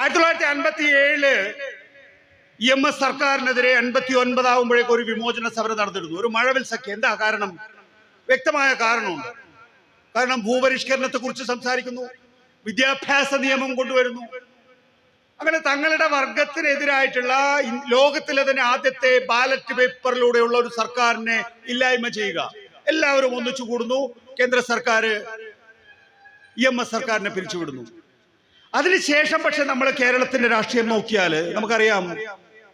ആയിരത്തി തൊള്ളായിരത്തി അൻപത്തി ഏഴിൽ എം എസ് സർക്കാരിനെതിരെ എൺപത്തി ഒൻപതാവുമ്പോഴേക്ക് ഒരു വിമോചന സമരം നടന്നിരുന്നു. ഒരു മഴവിൽ സഖ്യം. എന്താ കാരണം? വ്യക്തമായ കാരണമുണ്ട്. കാരണം ഭൂപരിഷ്കരണത്തെ കുറിച്ച് സംസാരിക്കുന്നു. വിദ്യാഭ്യാസ നിയമം കൊണ്ടുവരുന്നു. അങ്ങനെ തങ്ങളുടെ വർഗത്തിനെതിരായിട്ടുള്ള ലോകത്തിലെ തന്നെ ആദ്യത്തെ ബാലറ്റ് പേപ്പറിലൂടെയുള്ള ഒരു സർക്കാരിനെ ഇല്ലായ്മ ചെയ്യുക. എല്ലാവരും ഒന്നിച്ചു കൂടുന്നു. കേന്ദ്ര സർക്കാർ ഇ എം എസ് സർക്കാരിനെ പിരിച്ചുവിടുന്നു. അതിനുശേഷം പക്ഷെ നമ്മൾ കേരളത്തിന്റെ രാഷ്ട്രീയം നോക്കിയാൽ നമുക്കറിയാം.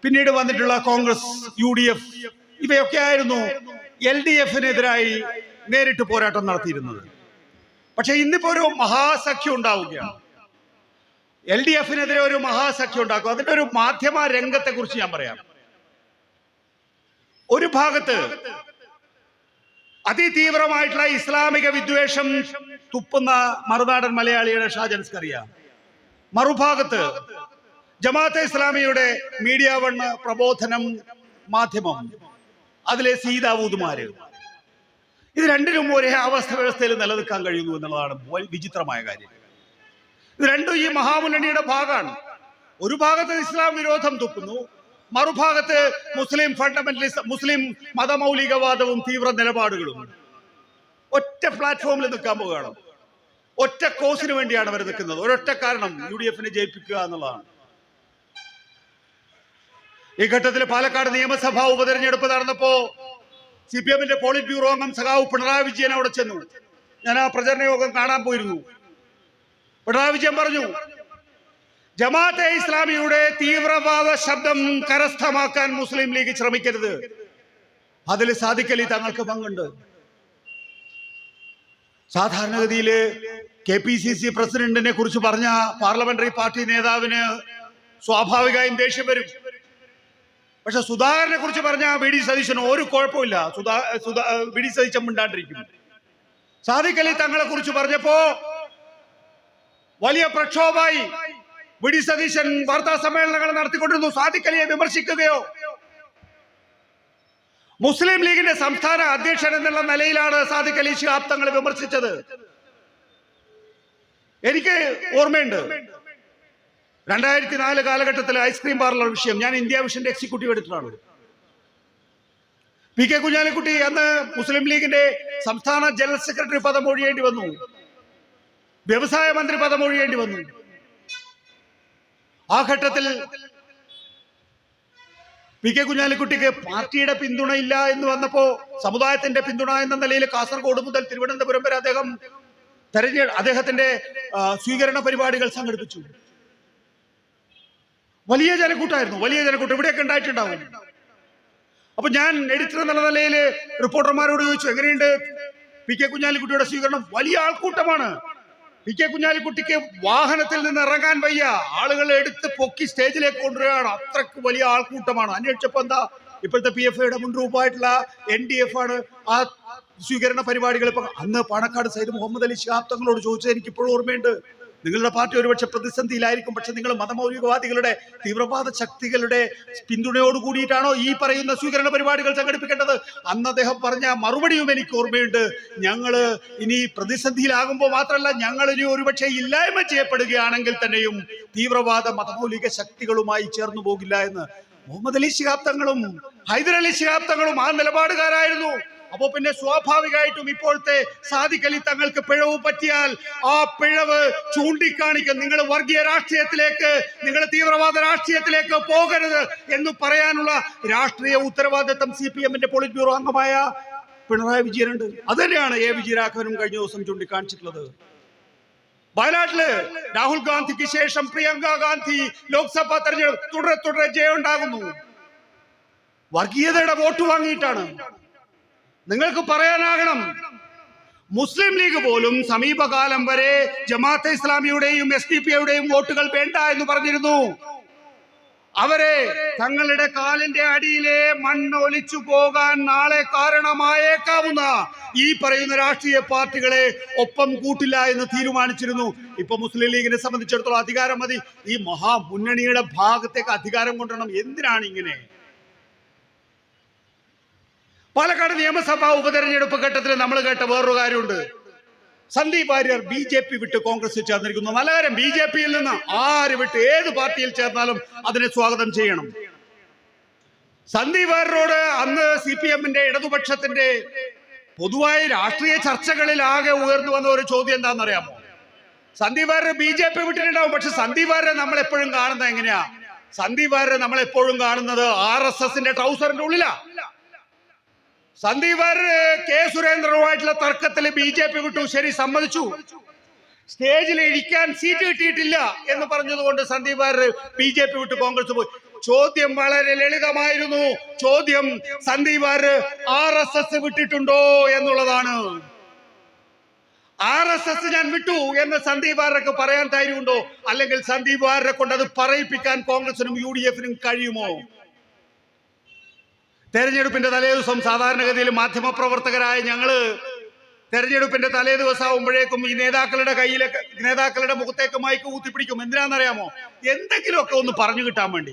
പിന്നീട് വന്നിട്ടുള്ള കോൺഗ്രസ് യു ഡി എഫ് ഇവയൊക്കെ ആയിരുന്നു എൽ ഡി എഫിനെതിരായി നേരിട്ട് പോരാട്ടം നടത്തിയിരുന്നത്. പക്ഷെ ഇന്നിപ്പോ ഒരു മഹാസഖ്യം ഉണ്ടാവുകയാണ്. എൽ ഡി എഫിനെതിരെ ഒരു മഹാസഖ്യം ഉണ്ടാക്കും. അതിന്റെ ഒരു മാധ്യമ രംഗത്തെ കുറിച്ച് ഞാൻ പറയാം. ഒരു ഭാഗത്ത് അതിതീവ്രമായിട്ടുള്ള ഇസ്ലാമിക വിദ്വേഷം തുപ്പുന്ന മറുനാടൻ മലയാളിയുടെ ഷാജൻസ്കറിയ മറുഭാഗത്ത് ജമാഅത്തെ ഇസ്ലാമിയുടെ മീഡിയ വണ് പ്രബോധനം മാധ്യമം അതിലെ സീതാവൂതുമാര് ഇത് രണ്ടിനും ഒരേ അവസ്ഥ വ്യവസ്ഥയിൽ നിലനിൽക്കാൻ കഴിയുന്നു എന്നുള്ളതാണ് വിചിത്രമായ കാര്യം. ഇത് രണ്ടും ഈ മഹാമുന്നണിയുടെ ഭാഗമാണ്. ഒരു ഭാഗത്ത് ഇസ്ലാം വിരോധം തുപ്പുന്നു മറുഭാഗത്ത് മുസ്ലിം ഫണ്ടമെന്റലിസ്റ്റ് മുസ്ലിം മതമൗലികവാദവും തീവ്ര നിലപാടുകളും. ഒറ്റ പ്ലാറ്റ്ഫോമിൽ നിൽക്കാൻ പോവുകയാണ്. ഒറ്റ കോസിന് വേണ്ടിയാണ് അവർ നിൽക്കുന്നത്. ഒരൊറ്റ കാരണം യു ഡി എഫിനെ ജയിപ്പിക്കുക എന്നുള്ളതാണ്. ഈ ഘട്ടത്തിൽ പാലക്കാട് നിയമസഭാ ഉപതെരഞ്ഞെടുപ്പ് നടന്നപ്പോ സി പി എമ്മിന്റെ പോളിറ്റ് ബ്യൂറോ അംഗം സഖാവ് പിണറായി വിജയൻ അവിടെ ചെന്നു. ഞാൻ ആ പ്രചരണ യോഗം കാണാൻ പോയിരുന്നു. പിണറായി വിജയൻ പറഞ്ഞു ജമാഅത്തെ ഇസ്ലാമിയുടെ തീവ്രവാദ ശബ്ദം കരസ്ഥമാക്കാൻ മുസ്ലിം ലീഗ് ശ്രമിക്കരുത്. അതിൽ സാധിക്കലി തങ്ങൾക്ക് പങ്കുണ്ട്. സാധാരണഗതിയിൽ കെ പി സി സി പ്രസിഡന്റിനെ കുറിച്ച് പറഞ്ഞ പാർലമെന്ററി പാർട്ടി നേതാവിന് സ്വാഭാവികമായും ദേഷ്യം വരും. പക്ഷെ സുധാകരനെ കുറിച്ച് പറഞ്ഞ ബി ഡി സതീശന് ഒരു കുഴപ്പമില്ല. സുധാ സുധാ ബി ഡി സതീശൻ മിണ്ടാണ്ടിരിക്കും സാദിഖലി തങ്ങളെ കുറിച്ച് പറഞ്ഞപ്പോ വലിയ പ്രക്ഷോഭമായി ബി ഡി സതീശൻ വാർത്താ സമ്മേളനങ്ങൾ നടത്തിക്കൊണ്ടിരുന്നു. സാദിഖലിയെ വിമർശിക്കുകയോ മുസ്ലിം ലീഗിന്റെ സംസ്ഥാന അധ്യക്ഷൻ എന്നുള്ള നിലയിലാണ് സാദിഖ് അലി ശിഹാബ് വിമർശിച്ചത്. എനിക്ക് ഓർമ്മയുണ്ട്. രണ്ടായിരത്തി നാല് കാലഘട്ടത്തിലെ ഐസ്ക്രീം പാർലർ വിഷയം ഞാൻ ഇന്ത്യ വിഷന്റെ എക്സിക്യൂട്ടീവ് എടുത്തിട്ടാണ് പി കെ കുഞ്ഞാലിക്കുട്ടി അന്ന് മുസ്ലിം ലീഗിന്റെ സംസ്ഥാന ജനറൽ സെക്രട്ടറി പദം ഒഴിയേണ്ടി വന്നു. വ്യവസായ മന്ത്രി പദം ഒഴിയേണ്ടി വന്നു. ആ ഘട്ടത്തിൽ പി കെ കുഞ്ഞാലിക്കുട്ടിക്ക് പാർട്ടിയുടെ പിന്തുണയില്ല എന്ന് വന്നപ്പോ സമുദായത്തിന്റെ പിന്തുണ എന്ന നിലയിൽ കാസർഗോഡ് മുതൽ തിരുവനന്തപുരം വരെ അദ്ദേഹം തെരഞ്ഞെ അദ്ദേഹത്തിന്റെ സ്വീകരണ പരിപാടികൾ സംഘടിപ്പിച്ചു. വലിയ ജനക്കൂട്ടായിരുന്നു. വലിയ ജനക്കൂട്ടം. ഇവിടെയൊക്കെ ഉണ്ടായിട്ടുണ്ടാവും. അപ്പൊ ഞാൻ എഡിറ്റർ എന്നുള്ള നിലയിൽ റിപ്പോർട്ടർമാരോട് ചോദിച്ചു എങ്ങനെയുണ്ട്? പി കെ കുഞ്ഞാലിക്കുട്ടിയുടെ സ്വീകരണം വലിയ ആൾക്കൂട്ടമാണ്. പി കെ കുഞ്ഞാലിക്കുട്ടിക്ക് വാഹനത്തിൽ നിന്ന് ഇറങ്ങാൻ വയ്യ. ആളുകൾ എടുത്ത് പൊക്കി സ്റ്റേജിലേക്ക് കൊണ്ടുവരികയാണ്. അത്രയ്ക്ക് വലിയ ആൾക്കൂട്ടമാണ്. അന്വേഷിച്ചപ്പോ എന്താ ഇപ്പോഴത്തെ പി എഫ് ഐയുടെ മുൻരൂപമായിട്ടുള്ള എൻ ഡി എഫ് ആണ് ആ സ്വീകരണ പരിപാടികൾ ഇപ്പൊ അന്ന് പാണക്കാട് സൈദ് മുഹമ്മദ് അലി ശിഹാബ് തങ്ങളോട് ചോദിച്ചത് എനിക്ക് ഇപ്പോഴും ഓർമ്മയുണ്ട്. നിങ്ങളുടെ പാർട്ടി ഒരുപക്ഷെ പ്രതിസന്ധിയിലായിരിക്കും പക്ഷെ നിങ്ങൾ മതമൗലികവാദികളുടെ തീവ്രവാദ ശക്തികളുടെ പിന്തുണയോട് കൂടിയിട്ടാണോ ഈ പറയുന്ന സ്വീകരണ പരിപാടികൾ സംഘടിപ്പിക്കേണ്ടത്? അന്ന് അദ്ദേഹം പറഞ്ഞ മറുപടിയും എനിക്ക് ഓർമ്മയുണ്ട്. ഞങ്ങൾ ഇനി പ്രതിസന്ധിയിലാകുമ്പോൾ മാത്രമല്ല ഞങ്ങൾ ഇനി ഒരുപക്ഷെ ഇല്ലായ്മ ചെയ്യപ്പെടുകയാണെങ്കിൽ തന്നെയും തീവ്രവാദ മതമൗലിക ശക്തികളുമായി ചേർന്നു പോകില്ല എന്ന്. മുഹമ്മദ് അലി ശിഹാബ്ദങ്ങളും ഹൈദർ അലി ശിഹാബ് തങ്ങളും ആ നിലപാടുകാരായിരുന്നു. അപ്പോ പിന്നെ സ്വാഭാവികമായിട്ടും ഇപ്പോഴത്തെ സാധിക്കലി തങ്ങൾക്ക് പിഴവ് പറ്റിയാൽ ആ പിഴവ് ചൂണ്ടിക്കാണിക്കും. നിങ്ങൾ വർഗീയ രാഷ്ട്രീയത്തിലേക്ക് നിങ്ങൾ തീവ്രവാദ രാഷ്ട്രീയത്തിലേക്ക് പോകരുത് എന്ന് പറയാനുള്ള രാഷ്ട്രീയ ഉത്തരവാദിത്തം സി പി എമ്മിന്റെ പോളിറ്റ് ബ്യൂറോ അംഗമായ പിണറായി വിജയനുണ്ട്. അത് തന്നെയാണ് എ വിജയരാഘവനും കഴിഞ്ഞ ദിവസം ചൂണ്ടിക്കാണിച്ചിട്ടുള്ളത്. വയനാട്ടിൽ രാഹുൽ ഗാന്ധിക്ക് ശേഷം പ്രിയങ്ക ഗാന്ധി ലോക്സഭാ തെരഞ്ഞെടുപ്പ് തുടരെ തുടരെ ജയമുണ്ടാകുന്നു. വർഗീയതയുടെ വോട്ട് വാങ്ങിയിട്ടാണ്. നിങ്ങൾക്ക് പറയാനാകണം. മുസ്ലിം ലീഗ് പോലും സമീപകാലം വരെ ജമാഅത്തെ ഇസ്ലാമിയുടെയും എസ് ഡി പിയുടെയും വോട്ടുകൾ വേണ്ട എന്ന് പറഞ്ഞിരുന്നു. അവരെ തങ്ങളുടെ കാലിന്റെ അടിയിലെ മണ്ണ് ഒലിച്ചു പോകാൻ നാളെ കാരണമായേക്കാവുന്ന ഈ പറയുന്ന രാഷ്ട്രീയ പാർട്ടികളെ ഒപ്പം കൂട്ടില്ല എന്ന് തീരുമാനിച്ചിരുന്നു. ഇപ്പൊ മുസ്ലിം ലീഗിനെ സംബന്ധിച്ചിടത്തോളം അധികാരം മതി. ഈ മഹാമുന്നണിയുടെ ഭാഗത്തേക്ക് അധികാരം കൊണ്ടുവരണം. എന്തിനാണ് ഇങ്ങനെ? പാലക്കാട് നിയമസഭാ ഉപതെരഞ്ഞെടുപ്പ് ഘട്ടത്തിൽ നമ്മൾ കേട്ട വേറൊരു കാര്യമുണ്ട്. Sandeep Aryar B J P വിട്ട് കോൺഗ്രസിൽ ചേർന്നിരിക്കുന്നു. നല്ല കാര്യം ബി ജെ പിയിൽ നിന്ന് ആര് വിട്ട് ഏത് പാർട്ടിയിൽ ചേർന്നാലും അതിനെ സ്വാഗതം ചെയ്യണം. സന്ദീപ് വാര്യരോട് അന്ന് സി പി എമ്മിന്റെ ഇടതുപക്ഷത്തിന്റെ പൊതുവായ രാഷ്ട്രീയ ചർച്ചകളിൽ ആകെ ഉയർന്നു വന്ന ഒരു ചോദ്യം എന്താണെന്നറിയാമോ? Sandeep Varier B J P വിട്ടിട്ടുണ്ടാവും. പക്ഷെ സന്ദീപ് വാര്യരെ നമ്മൾ എപ്പോഴും കാണുന്നത് എങ്ങനെയാ? സന്ദീപ് വാര്യരെ നമ്മൾ എപ്പോഴും കാണുന്നത് ആർ എസ് എസിന്റെ ട്രൗസറിന്റെ ഉള്ളിലാ. സന്ദീപ് വാര്യർ കെ സുരേന്ദ്രനുമായിട്ടുള്ള തർക്കത്തിൽ ബി ജെ പി വിട്ടു. ശരി സമ്മതിച്ചു. സ്റ്റേജിൽ ഇരിക്കാൻ സീറ്റ് കിട്ടിയിട്ടില്ല എന്ന് പറഞ്ഞതുകൊണ്ട് Sandeep Varier B J P വിട്ട് കോൺഗ്രസ് പോയി. ചോദ്യം വളരെ ലളിതമായിരുന്നു. ചോദ്യം Sandeep Varier R S S വിട്ടിട്ടുണ്ടോ എന്നുള്ളതാണ്. ആർ എസ് എസ് ഞാൻ വിട്ടു എന്ന് സന്ദീപ് ആരൊക്കെ പറയാൻ ധൈര്യമുണ്ടോ? അല്ലെങ്കിൽ സന്ദീപ് ആരെ കൊണ്ട് അത് പറയിപ്പിക്കാൻ കോൺഗ്രസിനും യു ഡി എഫിനും കഴിയുമോ? തെരഞ്ഞെടുപ്പിന്റെ തലേദിവസം സാധാരണഗതിയിൽ മാധ്യമപ്രവർത്തകരായ ഞങ്ങൾ തെരഞ്ഞെടുപ്പിന്റെ തലേ ദിവസം ആവുമ്പോഴേക്കും ഈ നേതാക്കളുടെ കയ്യിലൊക്കെ നേതാക്കളുടെ മുഖത്തേക്ക് മയക്ക് ഊത്തിപ്പിടിക്കും. എന്തിനാണെന്നറിയാമോ? എന്തെങ്കിലുമൊക്കെ ഒന്ന് പറഞ്ഞു കിട്ടാൻ വേണ്ടി.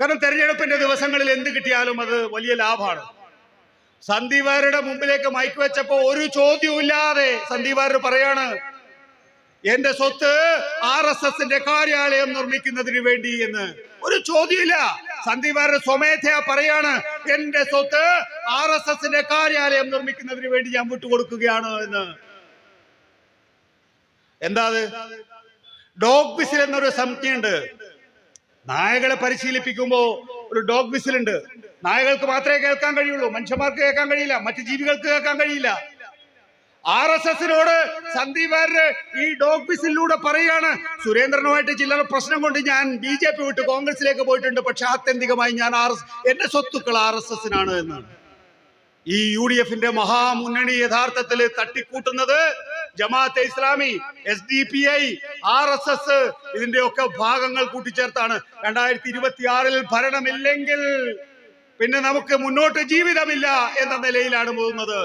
കാരണം തെരഞ്ഞെടുപ്പിന്റെ ദിവസങ്ങളിൽ എന്ത് കിട്ടിയാലും അത് വലിയ ലാഭമാണ് സന്ദീപാരുടെ മുമ്പിലേക്ക് മയക്ക് വെച്ചപ്പോ ഒരു ചോദ്യവും ഇല്ലാതെ സന്ദീപ് വാര്യർ പറയാണ് എന്റെ സ്വത്ത് ആർ എസ് എസിന്റെ കാര്യാലയം നിർമ്മിക്കുന്നതിന് വേണ്ടി എന്ന്. ഒരു ചോദ്യമില്ല സന്ദീപ് വാര്യർ സ്വമേധയാ പറയാണ് എന്റെ സ്വത്ത് ആർ എസ് എസിന്റെ കാര്യാലയം നിർമ്മിക്കുന്നതിന് വേണ്ടി ഞാൻ വിട്ടുകൊടുക്കുകയാണ് എന്ന്. എന്താ ഡോഗ് വിസിൽ എന്നൊരു സംഖ്യയുണ്ട്. നായകളെ പരിശീലിപ്പിക്കുമ്പോ ഒരു ഡോഗ് വിസിൽ ഉണ്ട് നായകൾക്ക് മാത്രമേ കേൾക്കാൻ കഴിയുള്ളൂ. മനുഷ്യന്മാർക്ക് കേൾക്കാൻ കഴിയില്ല. മറ്റു ജീവികൾക്ക് കേൾക്കാൻ കഴിയില്ല. ആർ എസ് എസിനോട് സന്ദീപ് ഈ ഡോഗ് വിസിലൂടെ പറയാണ് സുരേന്ദ്രനുമായിട്ട് ചില്ലറ പ്രശ്നം കൊണ്ട് ഞാൻ ബി ജെ പി വിട്ട് കോൺഗ്രസിലേക്ക് പോയിട്ടുണ്ട്. പക്ഷെ ആത്യന്തികമായി ഞാൻ ആർ എസ് എന്റെ സ്വത്തുക്കൾ ആർ എസ് എസിനാണ് എന്നാണ്. ഈ യു ഡി എഫിന്റെ മഹാമുന്നണി യഥാർത്ഥത്തിൽ തട്ടിക്കൂട്ടുന്നത് Jamaat-e Islami S D P I R S S ഇതിന്റെ ഒക്കെ ഭാഗങ്ങൾ കൂട്ടിച്ചേർത്താണ്. രണ്ടായിരത്തി ഇരുപത്തി ആറിൽ ഭരണമില്ലെങ്കിൽ പിന്നെ നമുക്ക് മുന്നോട്ട് ജീവിതമില്ല എന്ന നിലയിലാണ് പോകുന്നത്.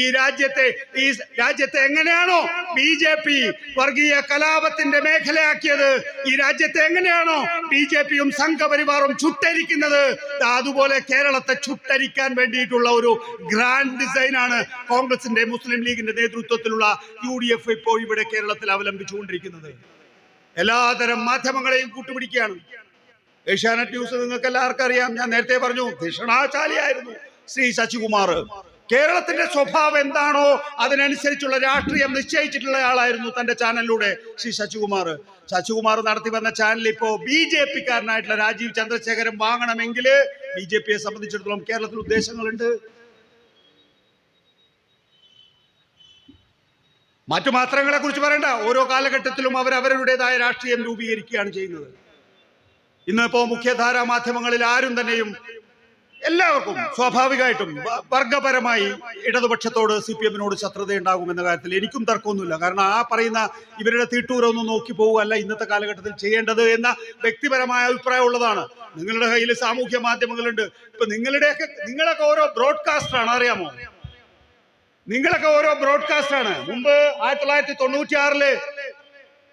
ഈ രാജ്യത്തെ ഈ രാജ്യത്തെ എങ്ങനെയാണോ ബി ജെ പി വർഗീയ കലാപത്തിന്റെ മേഖലയാക്കിയത് ഈ രാജ്യത്തെ എങ്ങനെയാണോ ബി ജെ പിയും സംഘപരിവാറും ചുട്ടരിക്കുന്നത് അതുപോലെ കേരളത്തെ ചുട്ടരിക്കാൻ വേണ്ടിയിട്ടുള്ള ഒരു ഗ്രാൻഡ് ഡിസൈനാണ് കോൺഗ്രസിന്റെ മുസ്ലിം ലീഗിന്റെ നേതൃത്വത്തിലുള്ള യു ഡി എഫ് ഇപ്പോൾ ഇവിടെ കേരളത്തിൽ അവലംബിച്ചുകൊണ്ടിരിക്കുന്നത്. എല്ലാതരം മാധ്യമങ്ങളെയും കൂട്ടുപിടിക്കുകയാണ്. ഏഷ്യാനെറ്റ് ന്യൂസ് നിങ്ങൾക്ക് എല്ലാവർക്കും അറിയാം ഞാൻ നേരത്തെ പറഞ്ഞു ഭീഷണാശാലിയായിരുന്നു ശ്രീ ശശികുമാർ. കേരളത്തിന്റെ സ്വഭാവം എന്താണോ അതിനനുസരിച്ചുള്ള രാഷ്ട്രീയം നിശ്ചയിച്ചിട്ടുള്ള ആളായിരുന്നു തന്റെ ചാനലിലൂടെ ശ്രീ ശശികുമാർ. ശശികുമാർ നടത്തി വന്ന ചാനൽ ഇപ്പോ ബി ജെ പിക്കാരനായിട്ടുള്ള രാജീവ് ചന്ദ്രശേഖരൻ വാങ്ങണമെങ്കിൽ ബി ജെ പിയെ സംബന്ധിച്ചിടത്തോളം കേരളത്തിൽ ഉദ്ദേശങ്ങളുണ്ട്. മറ്റു മാത്രങ്ങളെ കുറിച്ച് പറയണ്ട. ഓരോ കാലഘട്ടത്തിലും അവർ അവരുടേതായ രാഷ്ട്രീയം രൂപീകരിക്കുകയാണ് ചെയ്യുന്നത്. ഇന്നിപ്പോ മുഖ്യധാരാ മാധ്യമങ്ങളിൽ ആരും തന്നെയും എല്ലാവർക്കും സ്വാഭാവികമായിട്ടും വർഗപരമായി ഇടതുപക്ഷത്തോട് സി പി എമ്മിനോട് ശത്രുത ഉണ്ടാകുമെന്ന കാര്യത്തിൽ എനിക്കും തർക്കമൊന്നുമില്ല. കാരണം ആ പറയുന്ന ഇവരുടെ തീട്ടൂരൊന്നും നോക്കി പോവുകയല്ല ഇന്നത്തെ കാലഘട്ടത്തിൽ ചെയ്യേണ്ടത് എന്ന വ്യക്തിപരമായ അഭിപ്രായം ഉള്ളതാണ് നിങ്ങളുടെ കയ്യിൽ സാമൂഹ്യ മാധ്യമങ്ങളുണ്ട്. ഇപ്പൊ നിങ്ങളുടെയൊക്കെ നിങ്ങളൊക്കെ ഓരോ ബ്രോഡ്കാസ്റ്റർ ആണ് അറിയാമോ? നിങ്ങളൊക്കെ ഓരോ ബ്രോഡ്കാസ്റ്റർ ആണ് മുമ്പ് ആയിരത്തി തൊള്ളായിരത്തി തൊണ്ണൂറ്റി ആറിൽ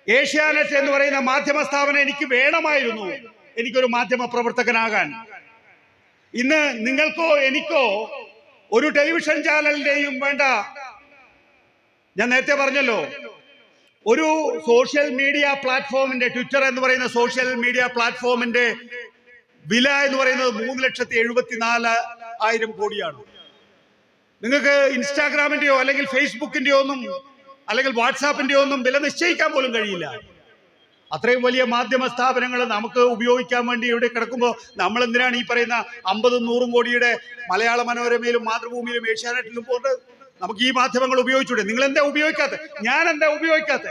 ഏഷ്യാനെറ്റ് എന്ന് പറയുന്ന മാധ്യമ സ്ഥാപനം എനിക്ക് വേണമായിരുന്നു. എനിക്കൊരു മാധ്യമ പ്രവർത്തകനാകാൻ. ഇന്ന് നിങ്ങൾക്കോ എനിക്കോ ഒരു ടെലിവിഷൻ ചാനലിന്റെയും വേണ്ട. ഞാൻ നേരത്തെ പറഞ്ഞല്ലോ ഒരു സോഷ്യൽ മീഡിയ പ്ലാറ്റ്ഫോമിന്റെ ട്വിറ്റർ എന്ന് പറയുന്ന സോഷ്യൽ മീഡിയ പ്ലാറ്റ്ഫോമിന്റെ വില എന്ന് പറയുന്നത് മൂന്ന് ലക്ഷത്തി എഴുപത്തിനാല് ആയിരം കോടിയാണ്. നിങ്ങൾക്ക് ഇൻസ്റ്റാഗ്രാമിന്റെയോ അല്ലെങ്കിൽ ഫേസ്ബുക്കിന്റെയോ ഒന്നും അല്ലെങ്കിൽ വാട്സാപ്പിന്റെയോ ഒന്നും വില നിശ്ചയിക്കാൻ പോലും കഴിയില്ല. അത്രയും വലിയ മാധ്യമ സ്ഥാപനങ്ങൾ നമുക്ക് ഉപയോഗിക്കാൻ വേണ്ടി ഇവിടെ കിടക്കുമ്പോൾ നമ്മൾ എന്തിനാണ് ഈ പറയുന്ന അമ്പതും നൂറും കോടിയുടെ മലയാള മനോരമയിലും മാതൃഭൂമിയിലും ഏഷ്യാനെറ്റിലും പോയിട്ട് നമുക്ക് ഈ മാധ്യമങ്ങൾ ഉപയോഗിച്ചൂടെ നിങ്ങൾ എന്താ ഉപയോഗിക്കാത്തത്? ഞാൻ എന്താ ഉപയോഗിക്കാത്ത